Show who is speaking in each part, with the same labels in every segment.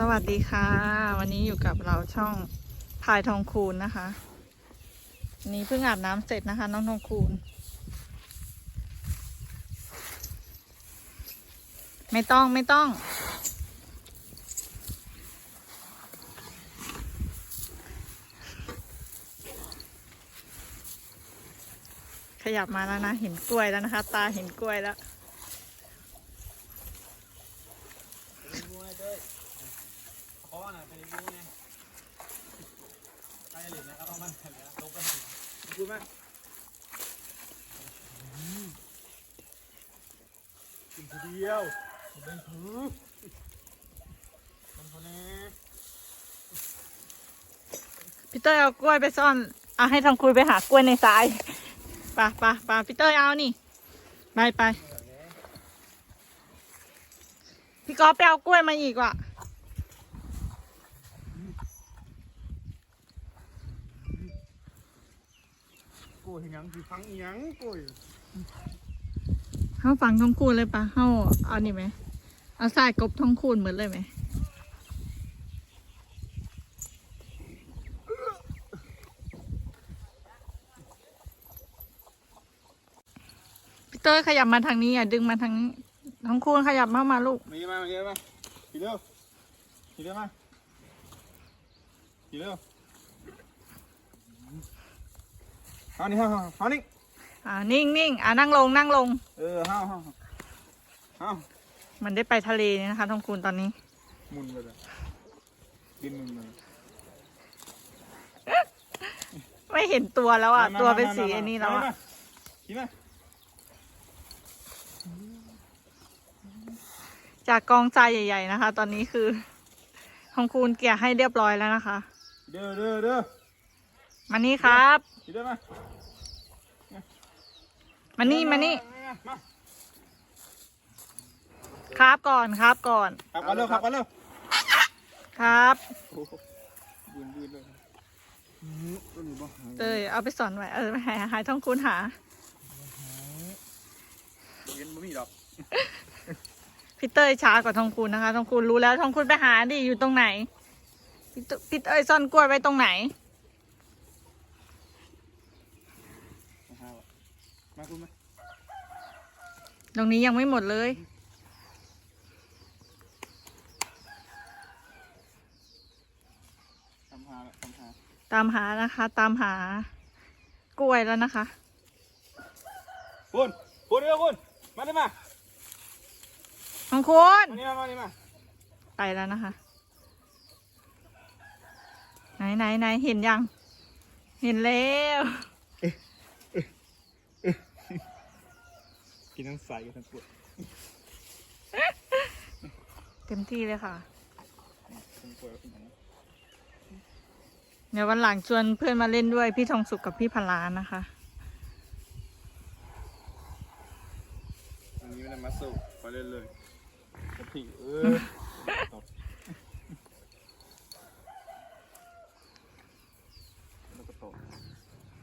Speaker 1: สวัสดีค่ะ วันนี้อยู่กับเราช่องพายทองคูณนะคะนนี้เพิ่งอาบน้ำเสร็จนะคะ น้องทองคูณ ไม่ต้องไม่ต้อง ขยับมาแล้วนะ เห็นกล้วยแล้วนะคะ ตาเห็นกล้วยแล้ว
Speaker 2: มวยด้วย คอน่ะเป็นมวยไปหลินนะครับเอามันแล้วลงไปดูไหมกินทีเดียวเป็นผือมันคนนี้
Speaker 1: พี่เต้ยเอากล้วยไปซ่อน เอาให้ทองคุยไปหากล้วยในทรายไปะปะปะพี่เต้ยเอานี่ ไปไปพี่กอฟไปเอากล้วยมาอีกว่ะ
Speaker 2: โกยยังคือฟังยังโกย
Speaker 1: เข้าฟังทองคูณเลยปะเข้าเอานี่ไหม เอาทรายกบทองคูณเหมือนเลยไหมพี่เต้ยขยับมาทางนี้อะดึงมาทางนี้ทองคูณขยับเข้ามาลูก
Speaker 2: มาเยอะมามาเยอะมาทีเร็วทีเร็วมาทีเร็ว เอานี่เอาเอานี่
Speaker 1: อ่านิ่งนิ่งอ่านั่งลงนั่งลง
Speaker 2: เออเอาเอาเอา
Speaker 1: มันได้ไปทะเลเนี่ยนะคะทองคูณตอนนี้
Speaker 2: มุนไปเลยกินมุนเลย
Speaker 1: ไม่เห็นตัวแล้วอะ
Speaker 2: มา
Speaker 1: ตัวเป็น
Speaker 2: มา
Speaker 1: สี
Speaker 2: มา
Speaker 1: ไอ้นี่แล้วอะ
Speaker 2: มากินไหม
Speaker 1: จากกองทรายใหญ่ ๆนะคะ ตอนนี้คือทองคูณเกลี่ยให้เรียบร้อยแล้วนะคะ
Speaker 2: เด้อเด้อเด้อ
Speaker 1: มานี่ครับ
Speaker 2: กินได้ไหม
Speaker 1: มานี่มานี่
Speaker 2: มา
Speaker 1: ครับก่อนครับก่อน
Speaker 2: ขับกันเร็วขับกันเร็ว
Speaker 1: ครับ
Speaker 2: โอ้โหยืนยืนเลยอืมก็อยู่บ้าน
Speaker 1: เตยเอาไปสอนไว้เออหายหายทองคูณหา
Speaker 2: เย็นไม่มีหรอก
Speaker 1: พี่เต้ยช้ากว่าทองคูณนะคะทองคูณรู้แล้วทองคูณไปหาดิอยู่ตรงไหนพี่เตพี่เต้ยซ่อนกล้วยไว้ตรงไหน
Speaker 2: มาหาว่ะ มาคุณมา
Speaker 1: ตรงนี้ยังไม่หมดเลย
Speaker 2: ทำหาละทำหา
Speaker 1: ตามหานะคะ ตามหากล้วยแล้วนะคะ
Speaker 2: คุณคุณเร็วคุณ มาดิมา
Speaker 1: ทองคูณ
Speaker 2: มานี่มามานี่มา
Speaker 1: ไปแล้วนะคะ ไหนไหนไหนเห็นยัง เห็นแล้ว
Speaker 2: กินทั้งใสกับทั้งปวด
Speaker 1: เต็มที่เลยค่ะ
Speaker 2: ทั้งปวดทั้งหนัง
Speaker 1: เดี๋ยววันหลังชวนเพื่อนมาเล่นด้วยพี่ทองสุกกับพี่พลานะคะ
Speaker 2: อันนี้มันมาสู้ไปเล่นเลยกระถิ่เออตบแล้วก็ตบ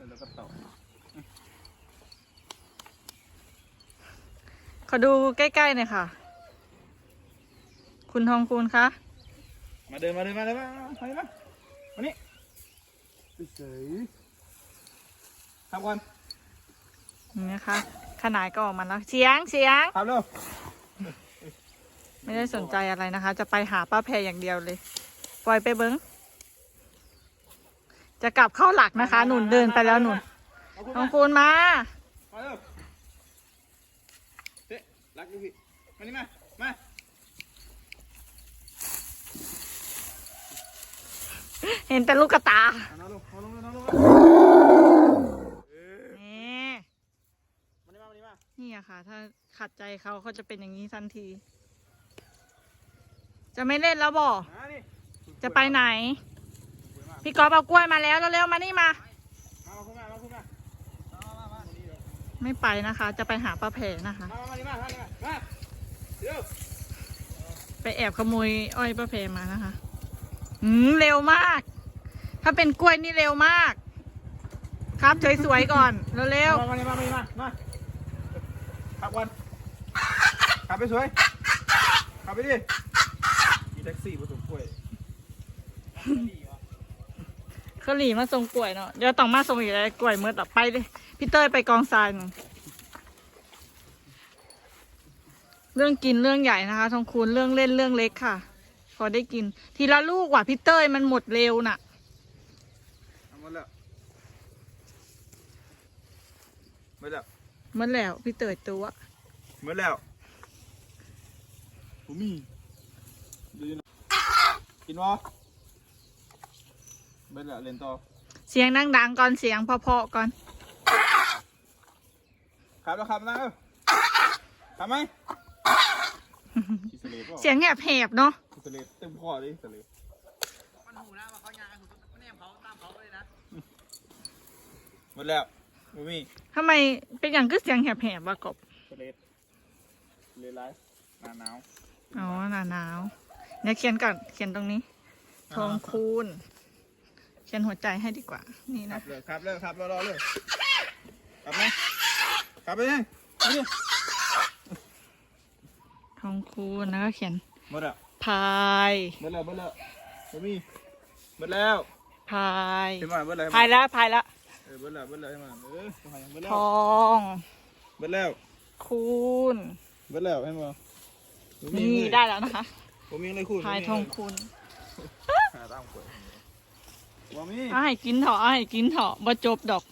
Speaker 2: แล้วก็ตบ
Speaker 1: ขอดูใกล้ๆหน่อยค่ะ คุณทองคูณคะ
Speaker 2: มาเดินมาเดินมาเดินมามาดิมามานี่เฉยทำก่อน
Speaker 1: นี่นะคะ ขนาดก็ออกมาแล้วเสียงเสียง
Speaker 2: ทำเร็ว
Speaker 1: ไม่ได้สนใจอะไรนะคะ จะไปหาป้าแพรอย่างเดียวเลย ปล่อยไปเบิ้งจะกลับเข้าหลักนะคะ หนุนเดินไปแล้วหนุน
Speaker 2: เอาคุณ
Speaker 1: ทอ
Speaker 2: มาง
Speaker 1: คูณมา
Speaker 2: มาเร็วเตะ รักดูพี่มานี่มา มา
Speaker 1: เห็นแต่ลูกกระตา
Speaker 2: เอานอนลงเอาลงเอาลงเออ
Speaker 1: นี่
Speaker 2: มานี่มามานี่มา
Speaker 1: นี่อะค่ะ ถ้าขัดใจเขาเขาจะเป็นอย่างนี้ทันที จะไม่เล่นแล้วบอ
Speaker 2: มานี่
Speaker 1: จะไปไหน พี่กอล์ฟเอากล้วยมาแล้วเร็วๆมานี่มา
Speaker 2: ม
Speaker 1: ไม่ไปนะคะ จะไปหาปลาแผลนะคะ ไปแอบขโมยอ้อยปลาแผลมานะคะ อืมเร็วมาก ถ้าเป็นกล้วยนี่เร็วมาก ครับสวยๆก่อนเร็ว
Speaker 2: ๆมามามามามาขับวันขับไปสวยขับไปดิมีแท็กซี่มาส่งกล้วย
Speaker 1: เขาหลีมาส่งกล้วยเนาะเดี๋ยวต้องมาส่งอีกแล้วกล้วยเมื่อต่อไปเลย พี่เต้ยไปกองทรายหนึ่งเรื่องกินเรื่องใหญ่นะคะทองคูณเรื่องเล่นเรื่องเล็กค่ะ พอได้กิน ทีละลูกว่ะพี่เต้ยมันหมดเร็วน่ะ
Speaker 2: เอาหมดแล้วหมดแล้ว
Speaker 1: หมันแล้วพี่เต้ยตัว
Speaker 2: หมดแล้วผมมีดูนะกินวะหมดแล้วเล่นต่อ
Speaker 1: เสียงดังๆก่อนเสียงเพอๆก่อน
Speaker 2: ขับแล้วขับแล้วเออขับไหมอิสเลป
Speaker 1: เสียงแหบๆเนาะ
Speaker 2: อิสเลปเต็มคอเลยอิสเลป
Speaker 3: มันหูนะว่าเขายางหูมันแนมเขาตามเขาเลยนะ
Speaker 2: หมดแล้วผมมี
Speaker 1: ทำไมเป็นอย่างก็เสียงแหบๆวะกบ
Speaker 2: อิสเลปเลไลฟ์หนาหนาว
Speaker 1: อ๋อหนาหนาวเดี๋ยวเขียนก่อนเขียนตรงนี้ทองคูณเขียนหัวใจให้ดีกว่านี่
Speaker 2: ขั
Speaker 1: นะ
Speaker 2: บเลยขับเลยขับรอรอเลยขับไหม ขับไปยังไปดิ
Speaker 1: ทองคูณแล้วก็เขียน
Speaker 2: หมดแล้ว
Speaker 1: พาย
Speaker 2: หมดแล้วหมดแล้วผมมีหมดแล้ว
Speaker 1: พาย
Speaker 2: เห็นไหมหมดแล้ว
Speaker 1: พายแล้วพายแล้ว
Speaker 2: เออหมดแล้วหมดแล้วเห็นไหมเออหมดแล้
Speaker 1: ท
Speaker 2: ว
Speaker 1: อง
Speaker 2: หมดแล้ว
Speaker 1: คูณ
Speaker 2: หมดแล้วเห็นไหม
Speaker 1: นี่ได้แล้วนะคะ
Speaker 2: ผมมีอะไรคู่
Speaker 1: พายทองคูณ
Speaker 2: หาตามกฎผมมี
Speaker 1: เอาให้กินเถอะเอาให้กินเถอะบ่จบดอก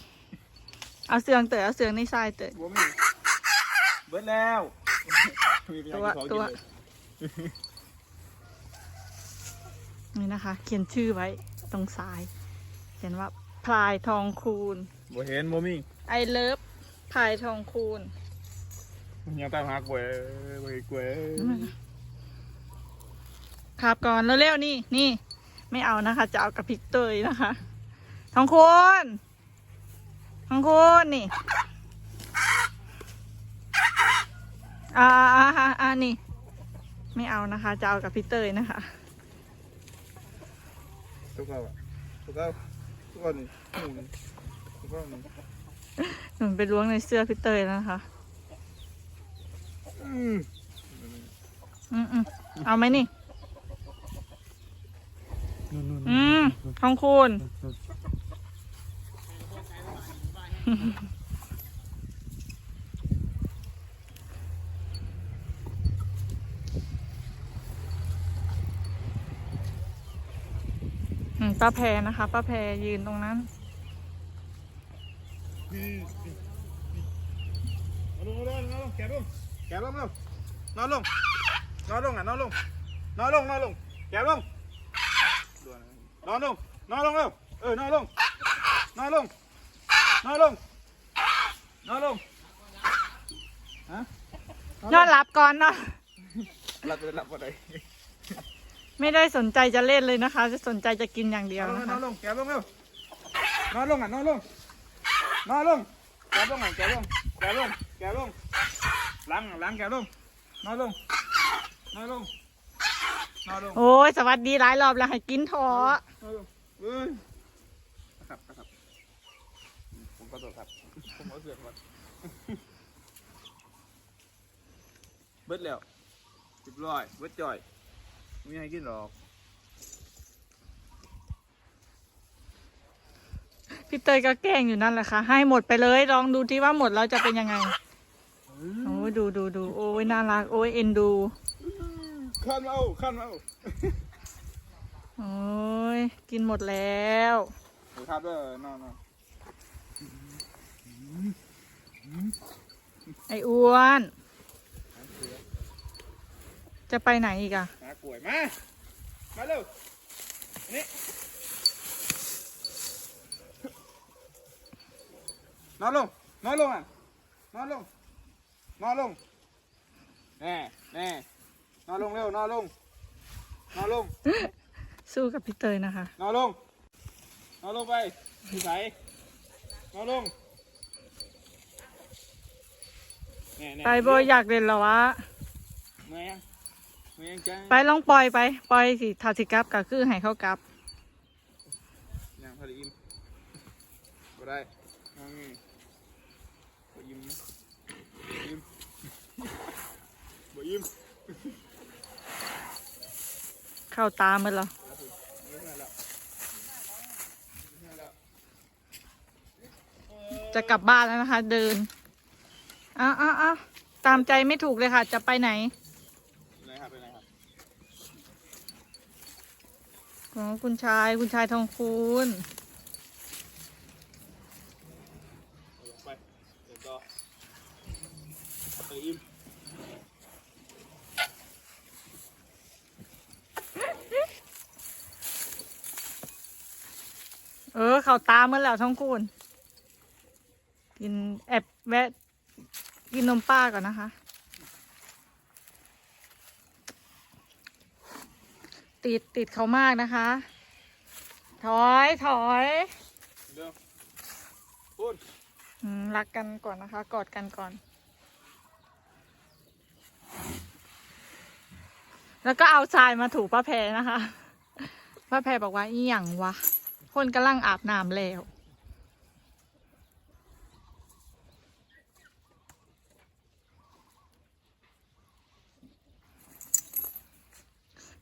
Speaker 1: เอาเสืองเต๋อเอาเสืองในทรายเต๋อ
Speaker 2: ผมมีหมดแล้วมีเป็นอย่างที่เขากินเลย
Speaker 1: นี่นะคะ เขียนชื่อไว้ตรงซ้าย เขียนว่าพลายทองคูณ
Speaker 2: บ่เห็นบ่มี
Speaker 1: ไอเลิฟพายทองคูณ
Speaker 2: ยังตามหากล้วยบ่เห็นกล้วย
Speaker 1: ครับก่อนเร็วๆนี่นี่ ไม่เอานะคะ จะเอากับพริกเตยนะคะทองคูณ ทองคูณนี่ อ่าอ่าอ่าอ่านี่ ไม่เอานะคะ จะเอากับพี่เตยนะคะ
Speaker 2: ทุกเอาอะทุกเอาทุกเอานี่หมูนี่ทุกเอานี่
Speaker 1: หนูไปล้วงในเสื้อพี่เตยแล้วนะคะ
Speaker 2: อืม
Speaker 1: อืมอืมเอาไหมนี่
Speaker 2: นู่นนู่น
Speaker 1: อืมทองคูณอืม ป้าแพรนะคะ ป้าแพรยืนตรงนั้น
Speaker 2: นอนลงนอนลงนอนลงแกลงแกลงลงนอนลงนอนลงอะนอนลงนอนลงนอนลงแกลงนอนลงนอนลงเร็วเออนอนลงนอนลง นอนลง นอนลงฮะ
Speaker 1: นอนหลับก่อนเนาะ
Speaker 2: หลับไปหลับอะไร
Speaker 1: ไม่ได้สนใจจะเล่นเลยนะคะ จะสนใจจะกินอย่างเดียวน
Speaker 2: อน
Speaker 1: นะ
Speaker 2: ล
Speaker 1: คะ
Speaker 2: งนอนลงแกลงเร็วนอนลงอะนอนลงนอนลงแกลงอะแกลงแกลงแกลงล้างล้างแกลงนอนลงนอนลงนอนลง
Speaker 1: โอ้ยสวัสดีหลายรอบแล้วให้กินเถอะ
Speaker 2: เอาลูกเอ้ยครับครับ ผมก็ตัวครับ ผมก็เสือกก่อนเบิดแล้วสิบร้อยเบิดจ่อยไม่ให้กินหรอก
Speaker 1: พี่เตยก็แกล้งอยู่นั่นแหละค่ะ ให้หมดไปเลย ลองดูที่ว่าหมดแล้วจะเป็นยังไง โอ้ยดูดูดูโอ้ยน่ารัก โอ้ยเอ็นดู
Speaker 2: ขั้นมาเอาขั้นมาเอา
Speaker 1: โอ้ยกินหมดแล้ว
Speaker 2: เดี๋ยวครับเด้อนอนนอน
Speaker 1: ไอ้อ้วน จะไปไหนอีกอะ
Speaker 2: หากล้วยมา มาเร็วอันนี่นอนลง นอนลงอะ นอนลง นอนลง แน่แน่นอนลงเร็ว นอนลง นอนลง
Speaker 1: สู้กับพี่เตยนะคะ
Speaker 2: นอนลง นอนลงไปที่ไหนนอนลงแน่แน่
Speaker 1: ไปโบอยากเล่นเหรอวะ
Speaker 2: เมื่อยยังเมื่อยยังจัง
Speaker 1: ไปลองปล่อยไป ปล่อยสิทาสิกลับก็คือให้เขากลับ
Speaker 2: ยังพอดีอิ่มบ่ได้เอาไงบ่อิ่มนะอิ่มบ่อิ่ม
Speaker 1: เข้าตามันเหรอ
Speaker 2: ไม่ใช่แล้วไม่ใช่
Speaker 1: จะกลับบ้านแล้วนะคะ เดิน อ้าวอ้าวอ้าวตามใจไม่ถูกเลยค่ะ จะไปไหน
Speaker 2: ไหนครับไปไหนครับ
Speaker 1: อ๋อคุณชายคุณชายทองคูณ
Speaker 2: เอาลงไปเดินต่อไปอิ่ม
Speaker 1: เออ เขาตามมาแล้วทองคูณกินแอบแวะ กินนมป้าก่อนนะคะ ติดติดเขามากนะคะ ถอยถอย
Speaker 2: เดิมพูด
Speaker 1: อืมรักกันก่อนนะคะ กอดกันก่อน แล้วก็เอาทรายมาถูป้าแพรนะคะ ป้าแพรบอกว่าอีหยังวะ คนกำลังอาบน้ำแล้ว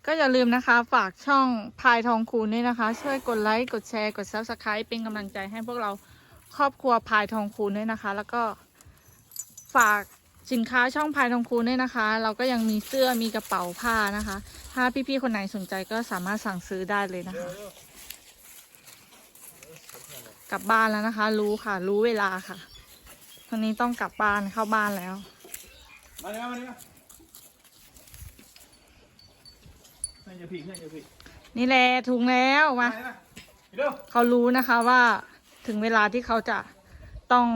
Speaker 1: ก็อย่าลืมนะคะฝากช่องพายทองคูณด้วยนะคะ ช่วยกดไลค์กดแชร์กด Subscribe เป็นกำลังใจให้พวกเราครอบครัวพายทองคูณด้วยนะคะ แล้วก็ฝากสินค้าช่องพายทองคูณด้วยนะคะ เราก็ยังมีเสื้อมีกระเป๋าผ้านะคะ ถ้าพี่ๆคนไหนสนใจก็สามารถสั่งซื้อได้เลยนะคะ กลับบ้านแล้วนะคะ รู้ค่ะ รู้เวลาค่ะตอนนี้ต้องกลับบ้านเข้าบ้านแล้ว
Speaker 2: มาเลยมาเลยมา ให้อย่าผิดให้อย่าผิด
Speaker 1: นี่แหละถุงแล้วมา
Speaker 2: มาเลยมา เร็ว
Speaker 1: เขารู้นะคะว่าถึงเวลาที่เขาจะต้อง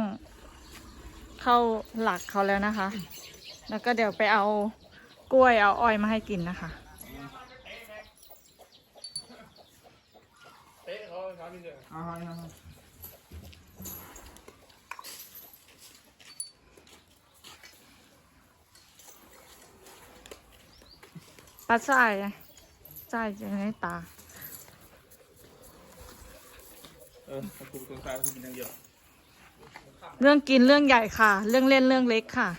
Speaker 1: เข้าหลักเขาแล้วนะคะ แล้วก็เดี๋ยวไปเอากล้วยเอาอ้อยมาให้กินนะคะ
Speaker 2: เตะเขาเขาที่เดิมเอาเอาเอา
Speaker 1: ปัดใส่ ใส่จะในตา
Speaker 2: เออถ้ากูตรงซ้ายกูกินอย่างเดียว
Speaker 1: เรื่องกินเรื่องใหญ่ค่ะ เรื่องเล่นเรื่องเล็กค่ะ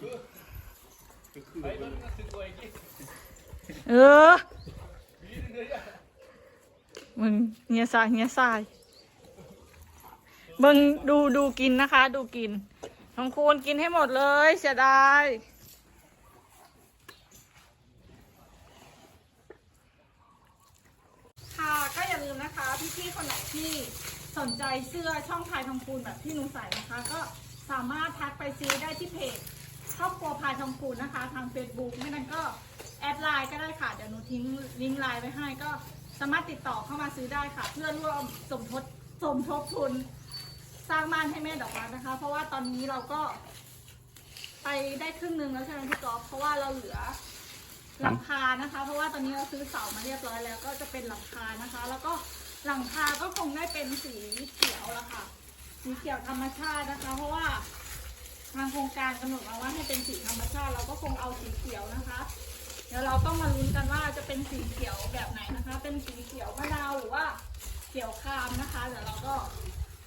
Speaker 2: คือคือ
Speaker 1: เออ มึงเงียสายเงียสายเบิ่งดูดูกินนะคะ ดูกินทองคูณกินให้หมดเลยเสียดาย ค่ะก็อย่าลืม นะคะพี่ๆคนไหนที่สนใจเสื้อช่องพายทองคูณแบบที่หนูใส่นะคะ ก็สามารถทักไปซื้อได้ที่เพจครอบครัวพายทองคูณนะคะ ทาง Facebook ไม่นั้นก็แอดไลน์ก็ได้ค่ะ เดี๋ยวหนูทิ้งลิงก์ไลน์ไว้ให้ก็สามารถติดต่อเข้ามาซื้อได้ค่ะ เพื่อร่วมสมทบสมทบทุนสร้างบ้านให้แม่ดอกรักนะคะ เพราะว่าตอนนี้เราก็ไปได้ครึ่งหนึงแล้วใช่ไหมพี่กอล์ฟเพราะว่าเราเหลือหลังคานะคะ เพราะว่าตอนนี้เราซื้อเสามาเรียบร้อยแล้ว ก็จะเป็นหลังคานะคะ แล้วก็ หลังคาก็คงได้เป็นสีเขียวละค่ะ สีเขียวธรรมชาตินะคะ เพราะว่าทางโครงการกำหนดมาว่าให้เป็นสีธรรมชาติ เราก็คงเอาสีเขียวนะคะ เดี๋ยวเราต้องมาลุ้นกันว่าจะเป็นสีเขียวแบบไหนนะคะ เป็นสีเขียวมะนาวหรือว่าเขียวครามนะคะเดี๋ยวเราก็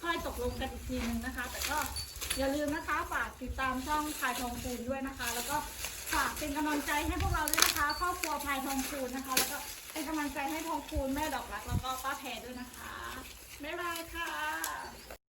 Speaker 1: ค่อยตกลงกันอีกทีนึงนะคะ แต่ก็อย่าลืมนะคะฝากติดตามช่องพายทองคูณด้วยนะคะ แล้วก็ฝากเป็นกำลังใจให้พวกเราด้วยนะคะครอบครัวพายทองคูณนะคะ แล้วก็ เป็นกำลังใจให้ทองคูณแม่ดอกรักแล้วก็ป้าแพรด้วยนะคะ บ๊ายบายค่ะ